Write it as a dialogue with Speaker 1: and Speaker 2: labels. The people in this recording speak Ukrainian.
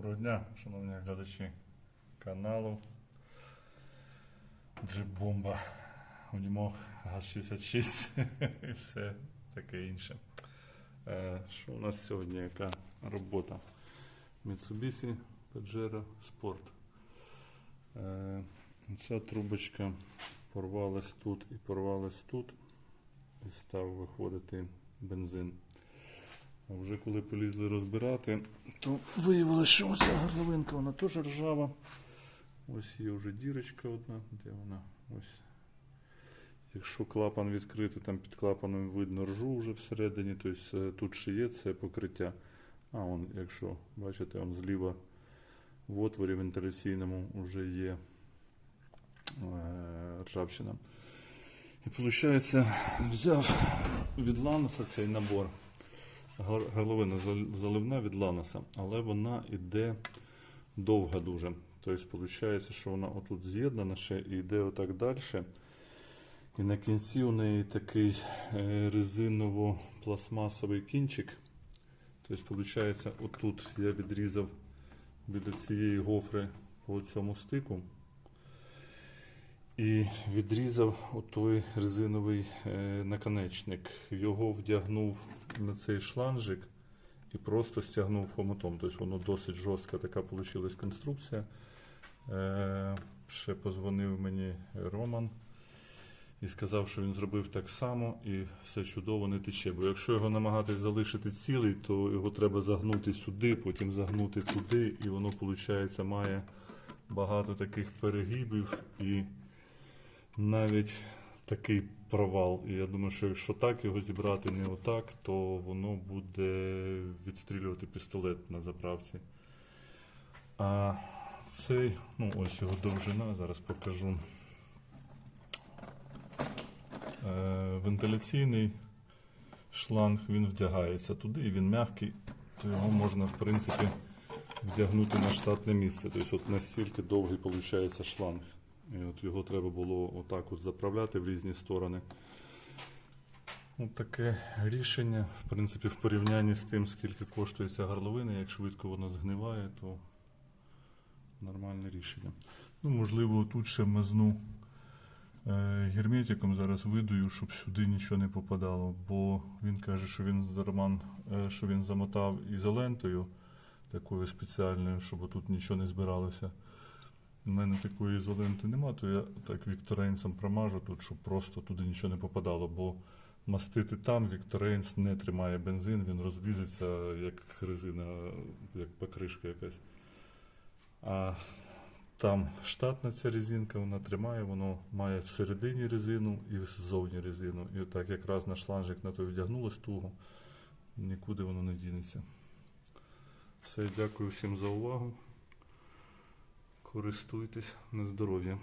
Speaker 1: Доброго дня, шановні глядачі каналу Джибомба, Унімог, ГАЗ-66 і все таке інше. Е, Що у нас сьогодні? Яка робота? Mitsubishi Pajero Sport. Ця трубочка порвалась тут і порвалась тут. І став виходити бензин. А вже коли полізли розбирати, то виявилося, що оця горловинка вона теж ржава. Ось є вже дірочка одна, де вона? Ось. Якщо клапан відкритий, там під клапаном видно ржу вже всередині, тобто е, тут ще є це покриття. А он, якщо бачите, он зліва в отворі вентиляційному вже є е, ржавчина. І виходить, взяв від Ланоса цей набор. Гор- Горловина заливна від Ланоса, але вона йде довга дуже. Тобто, виходить, що вона отут з'єднана ще і йде отак далі. І на кінці у неї такий е, резиново-пластмасовий кінчик. Тобто, виходить, отут я відрізав біля цієї гофри по цьому стику. І відрізав отой резиновий е, наконечник. Його вдягнув на цей шланжик і просто стягнув хомутом. Тобто воно досить жорстка така вийшла конструкція. Е, ще позвонив мені Роман і сказав, що він зробив так само і все чудово не тече. Бо якщо його намагатись залишити цілий, то його треба загнути сюди, потім загнути туди, і воно, виходить, має багато таких перегибів і навіть такий провал. І я думаю, що якщо так його зібрати не отак, то воно буде відстрілювати пістолет на заправці. А цей, ну ось його довжина, зараз покажу. Е, вентиляційний шланг він вдягається туди, і він м'який, то його можна, в принципі, вдягнути на штатне місце. Тобто от настільки довгий виходить шланг. І от його треба було отак от заправляти в різні сторони. От таке рішення, в принципі, в порівнянні з тим, скільки коштує ця горловина, як швидко вона згниває, то нормальне рішення. Ну, можливо, тут ще мазну е, герметиком зараз видую, щоб сюди нічого не попадало, бо він каже, що він Роман, е, що він замотав ізолентою такою спеціальною, щоб тут нічого не збиралося. У мене такої ізоленти нема, то я так вікторейнсом промажу тут, щоб просто туди нічого не попадало, бо мастити там вікторейнс не тримає бензин, він розлізеться як резина, як покришка якась. А там штатна ця резинка, вона тримає, воно має всередині резину і ззовні резину. І так якраз на шланжик на той вдягнулось туго, нікуди воно не дінеться. Все, дякую всім за увагу. Користуйтесь на здоров'я.